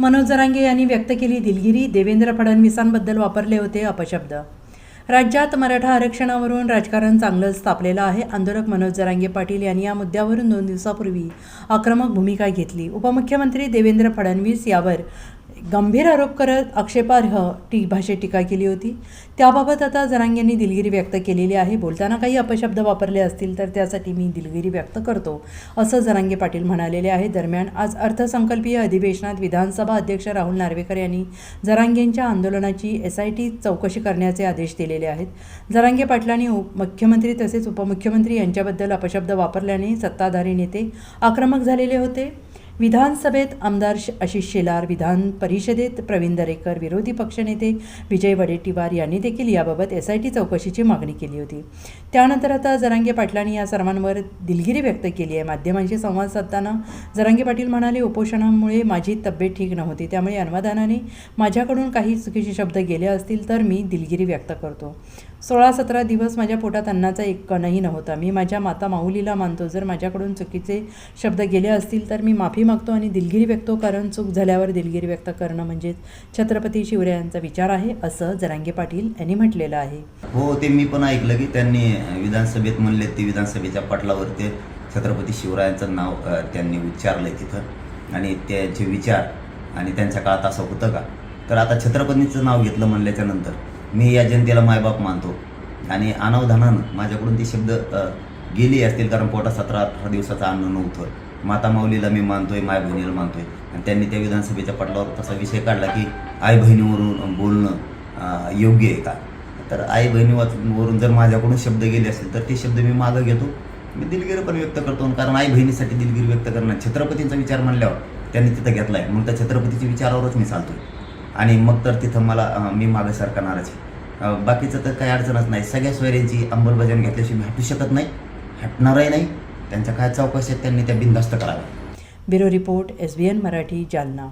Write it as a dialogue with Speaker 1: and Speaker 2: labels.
Speaker 1: मनोज जरांगे यांनी व्यक्त केली दिलगिरी देवेंद्र फडणवीसांबद्दल वापरले होते अपशब्द. राज्यात मराठा आरक्षणावरून राजकारण चांगलंच तापलेलं आहे. आंदोलक मनोज जरांगे पाटील यांनी या मुद्द्यावरून दोन दिवसापूर्वी आक्रमक भूमिका घेतली. उपमुख्यमंत्री देवेंद्र फडणवीस यावर गंभीर आरोप करत आक्षेपार्ह टी भाषेत टीका केली होती. त्याबाबत आता जरांगेंनी दिलगिरी व्यक्त केलेली आहे. बोलताना काही अपशब्द वापरले असतील तर त्यासाठी मी दिलगिरी व्यक्त करतो असं जरांगे पाटील म्हणालेले आहे दरम्यान आज अर्थसंकल्पीय अधिवेशनात विधानसभा अध्यक्ष राहुल नार्वेकर यांनी जरांगेंच्या आंदोलनाची एस आय टी चौकशी करण्याचे आदेश दिलेले आहेत. जरांगे पाटलांनी उप मुख्यमंत्री तसेच उपमुख्यमंत्री यांच्याबद्दल अपशब्द वापरल्याने सत्ताधारी नेते आक्रमक झालेले होते. विधानसभेत आमदार श- आशिष शेलार विधान परिषदेत प्रवीण दरेकर विरोधी पक्षनेते विजय वडेट्टीवार यांनी देखील याबाबत एस आय टी चौकशीची मागणी केली होती. त्यानंतर आता जरांगे पाटलांनी या सर्वांवर दिलगिरी व्यक्त केली आहे. माध्यमांशी संवाद साधताना जरांगे पाटील म्हणाले उपोषणामुळे माझी तब्येत ठीक नव्हती. त्यामुळे अनुवादानाने माझ्याकडून काही चुकीचे शब्द गेले असतील तर मी दिलगिरी व्यक्त करतो. सोळा सतरा दिवस माझ्या पोटात अन्नाचा एक कणही नव्हता. मी माझ्या माता माऊलीला मानतो. जर माझ्याकडून चुकीचे शब्द गेले असतील तर मी माफी मागतो आणि दिलगिरी व्यक्त कारण चूक झाल्यावर दिलगिरी व्यक्त करणं म्हणजेच छत्रपती शिवरायांचा विचार आहे असं जरांगे पाटील यांनी म्हटलेलं आहे.
Speaker 2: हो ते मी पण ऐकलं की त्यांनी विधानसभेत म्हणले ते विधानसभेच्या पटलावर ते छत्रपती शिवरायांचं नाव त्यांनी त्यांनी आहे तिथं. आणि त्याचे विचार आणि त्यांच्या काळात असं होतं का? तर आता छत्रपतींचं नाव घेतलं म्हणल्याच्या नंतर मी या जनतेला मायबाप मानतो. आणि अनावधानानं माझ्याकडून ते शब्द गेली गेले असतील कारण पोटा सतरा अठरा दिवसाचं अन्न नव्हतं. माता माऊलीला मी मानतोय माय बहिणीला मानतोय. आणि त्यांनी त्या विधानसभेच्या पटलावर तसा विषय काढला की आई बहिणीवरून बोलणं योग्य आहे का? तर आई बहिणीवरून जर माझ्याकडून शब्द गेले असतील तर ते शब्द मी मागं घेतो. मी दिलगिरी पण व्यक्त करतो. कारण आई बहिणीसाठी दिलगिरी व्यक्त करणं छत्रपतींचा विचार म्हणल्यावर त्यांनी तिथं घेतला आहे मग त्या छत्रपतीच्या विचारावरच मी चालतो आणि मग तर तिथं मला मी मागे सरकारणारच आहे. बाकीचं तर काही अडचणच नाही. सगळ्या सोयऱ्यांची अंमलबजावणी घेतल्याशिवाय मी हटू शकत नाही. हटणारही नाही. त्यांच्या काय चौकशी आहेत त्यांनी त्या बिनधास्त कराव्या.
Speaker 1: Bureau report S B N Marathi Jalna.